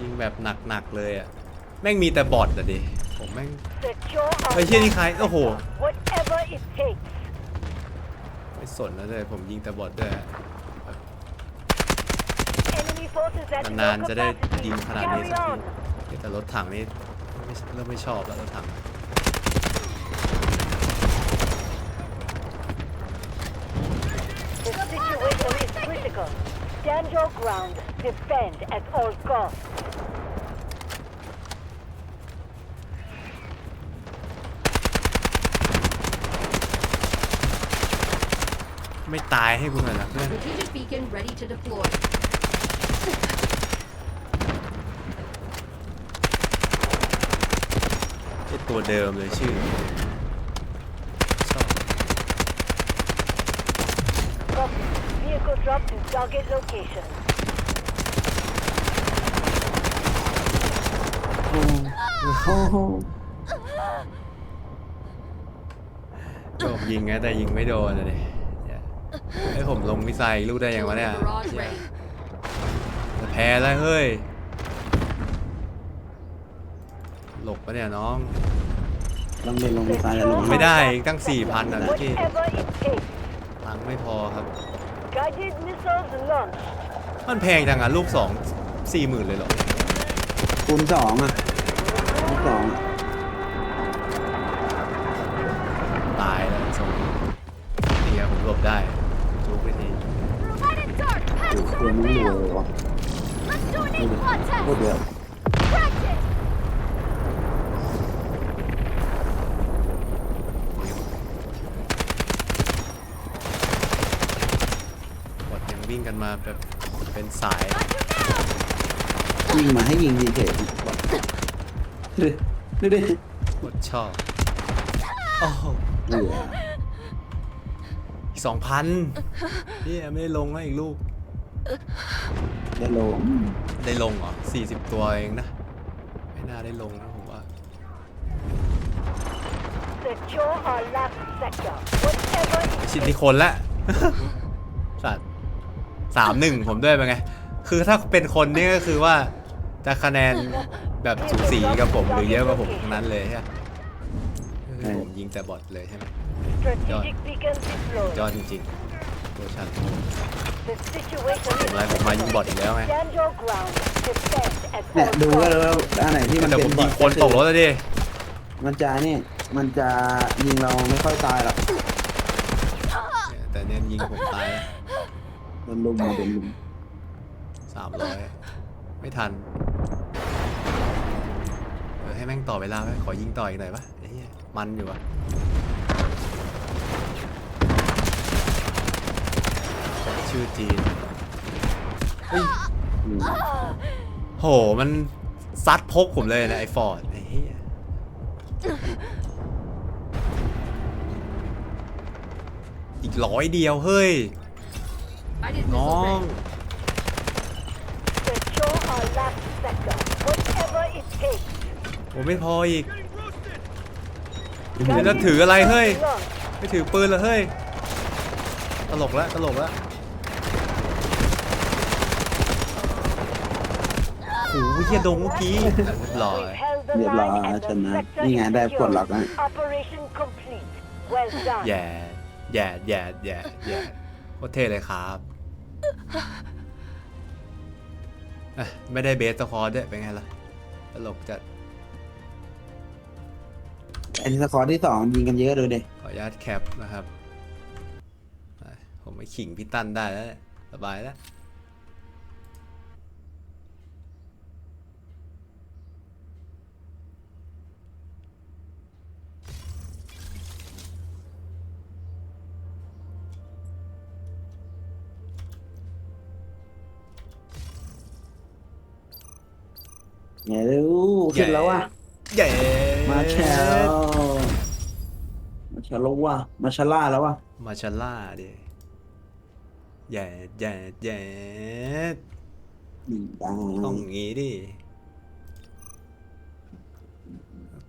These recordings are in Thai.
ยิงแบบหนักๆเลยอะแม่งมีแต่บอทอะดิผมแม่ง Secure our เฮ้ยเชี่ยนี่ใครโอ้โห whatever it takes. ไม่สนแล้วเลยผมยิงแต่บอทด้วยอะ Enemy forces at นาน low ๆจะได้ capacity. ยิงขนาดนี้ Carry สัก on. ทีแต่รถถังนี่ไม่เริ่มไม่ชอบแล้วรถถัง The situation is critical. Stand your ground. Defend at all costs. ไม่ตายให้กูหน่อยนะเพื่อน Strategic beacon ready to deploy. ไอตัวเดิมเลยชื่อ Vehicle drop to target location. โอ้โหโดนยิงไงแต่ยิงไม่โดนเลยให้ผมลงมิสไซล์ลูกได้ยังวะเนี่ย Barrage ready. จะแพ้แล้วเฮ้ย หลบปะเนี่ยน้อง ลองเดินลงไปซ้ายแล้วลงไม่ได้อีกตั้ง4,000อะพี่ Whatever it takes. ตังค์ไม่พอครับ Guided missiles launched. มันแพงจังอะลูกสองสี่หมื่นเลยเหรอ คูณสองอะคูณสองอะตายแล้วทรงเนี่ยผมหลบได้จุกไปที Provided dark โอ้โหตัวนี้รวยว่ะ Let's do an โค aim quad ตรเดือด test. Practice. กดยังวิ่ง กันมาแบบเป็นสายยิงมาให้ยิงดีเฉยดูดิดูดิกดชอบโอ้โหเหลืออีกสองพันนี่ไม่ได้ลงนะอีกลูก ได้ลงได้ลงเหรอสี่สิบตัวเองนะ ไม่น่าได้ลงนะผมว่า Secure our last sector. Whatever it ชิติคนละสัตว์ สามหนึ่งผมด้วยเป็นไง คือถ้าเป็นคนนี่ก็คือว่าจะคะแนนแบบสูสีกับผมหรือเยอะกว่าผมทั้งนั้นเลยใช่ไหมคือผมยิงแต่บอทเลยใช่ไหม strategic beacon ยอด deployed. จริงๆตัวฉัน The situation ผมไล่ is ผมมายิงบอทอีกแล้วไง stand your ground. Defend at เนี่ย all ดูก็ costs. รู้ว่าอันไหนที่มันแต่เป็ผมนบยิองทคนตกรถแล้วดิ มันจะนี่ มันจะยิงเราไม่ค่อยตายหรอกแต่เนี่ยยิงผมตายแล้ว โดนลุมโดนลุมสามร้อยไม่ทันเออให้แม่งต่อเวลาไหมขอยิงต่ออีกหน่อยปะไอ้เหี้ยมันอยู่อะชื่อจีนเฮ้ยอืมโหมันซัดพกผมเลยนะไอ้ฟอร์ดไอ้เหี้ยอีกร้อยเดียวเฮ้ย Guided น้อ missile ง ready. Secure our last sector. Whatever it takes. ผมไม่พออีก เดี๋ยวแล้วถืออะไรเฮ้ย Launched. ไม่ถือปืนเหรอเฮ้ย ตลกแล้วตลกแล้วโอ้โหเฮียดงเมื่อกี้เรียบร้อย We've held the เรียบร้อย line and ช the นะ sector นี่ไง is ได้ปลด secure. ล็อกแล้ว Operation complete. Well done. แย่ แย่ แย่ แย่ แย่โคตรเท่เลยครับเอ้ยไม่ได้เบสสคอร์ด้วยเป็นไงล่ะตลกจัดไอ้ที่สกอร์ที่สองยิงกันเยอะเลยเด็ขออนุญาตแคปนะครับไปผมไปขิงพี่ตั้นได้แล้วเนี่ยสบายแล้ว ไงเร็วขึ้นแล้วว่ะเย้มาแชลมาแชลแล้วว่ะมาชาล่าแล้วว่ะมาชาล่าดิแย่แย่แย่นี่ได้ต้องอย่างงี้ดิ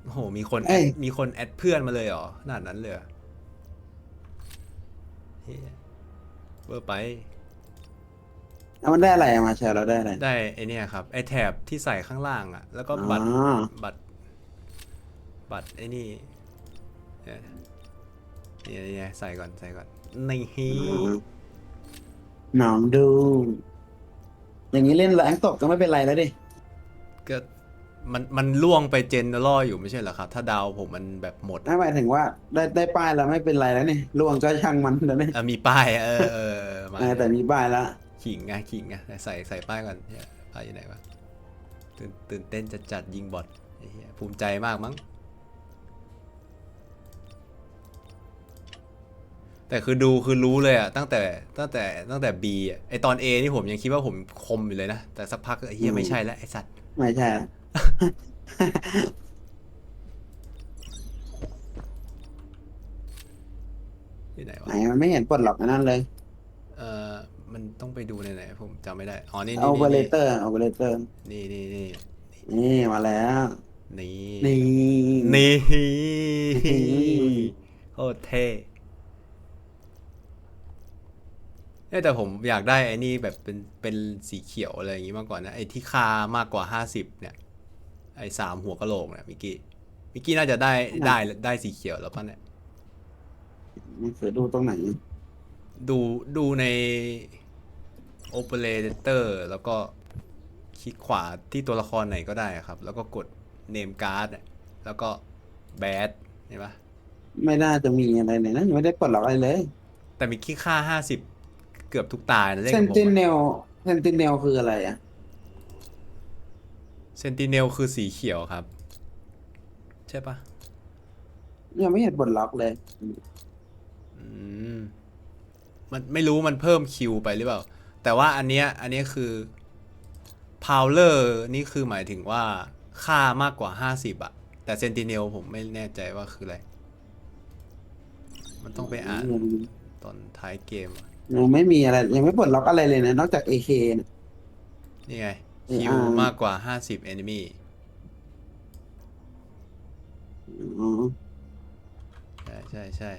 โอ้โหมีคนเอ้ยมีคนแอดเพื่อนมาเลยเหรอขนาดนั้นเลยเหรอเฮียเวอร์ไป แล้วมันได้อะไรอะมาแชร์เราได้อะไรได้ไอเนี่ยครับไอแถบที่ใส่ข้างล่างอะแล้วก็อ๋อบัตรบัตร บัตรไอนี่เนี่ยเนี่ยเนี่ยใส่ก่อนใส่ก่อนนี่ฮีอ๋อน้องดู อย่างนี้เล่นแรงตกก็ไม่เป็นไรแล้วดิ ก็มันมันล่วงไปเจนล่ออยู่ไม่ใช่เหรอครับ ถ้าดาวผมมันแบบหมด ถ้าหมายถึงว่าได้ได้ป้ายแล้วไม่เป็นไรแล้วนี่ล่วงก็ช่างมันแล้วนี่เออมีป้ายเออเออเออมา เออแต่มีป้ายแล้ว ขิงไงขิงไงใส่ใส่ป้ายก่อนเนี่ยป้ายอยู่ไหนวะตื่นตื่นเต้นจัดจัดยิงบอทไอ้เหี้ยภูมิใจมากมั้งแต่คือดูคือรู้เลยอะตั้งแต่ตั้งแต่ตั้งแต่ B อะไอตอน A นี่ผมยังคิดว่าผมคมอยู่เลยนะ แต่สักพักก็ไอ้เฮียไม่ใช่แล้วไอสัตว์ ไม่ใช่ ที่ไหนไหนวะมันไม่เห็นปลดล็อกอันนั้นเลย เออ มันต้องไปดูในไหนผมจำไม่ได้ อ๋อ นี่เอานี่เปอร์เลนี่เตอร์เอาเปอร์เลเตอร์ นี่นี่นี่ นี่มาแล้วนี่นี่ นี่ นี่โคตรเท่เอ้ยแต่ผมอยากได้ไอ้นี่แบบเป็นเป็นสีเขียวอะไรอย่างงี้มากกว่านะ ไอ้ที่ค่ามากกว่าห้าสิบเนี่ย ไอ้สามหัวกะโหลกเนี่ยมิกกี้มิกกี้น่าจะได้ได้ได้สีเขียวแล้วป่ะเนี่ย มันคือดูตรงไหน ดูดูใน Operator แล้วก็คลิกขวาที่ตัวละครไหนก็ได้ครับ แล้วก็กด Name Card อะแล้วก็ Bad เห็นปะไม่น่าจะมีอะไรเลยนะยังไม่ได้ปลดล็อกอะไรเลย แต่มีคิดค่า50เกือบทุกตานะเล่นเซกับนผมติเนลเซนติเนลคืออะไรอะ เซนติเนลคือสีเขียวครับ ใช่ปะยังไม่เห็นปลดล็อกเลย อืม มันไม่รู้มันเพิ่มคิวไปหรือเปล่า แต่ว่าอันเนี้ยอันเนี้ยคือพาวเลอร์นี่คือหมายถึงว่าค่ามากกว่า 50อะแต่เซนติเนลผมไม่แน่ใจว่าคืออะไร มันต้องไปอ่านตอนท้ายเกมอะยังไม่มีอะไร ยังไม่ปลดล็อกอะไรเลยนะ นอกจาก AK เนี่ยนี่ไงเออคิวอ่ามมากกว่า 50 enemy อ๋อ ใช่ใช่ใช่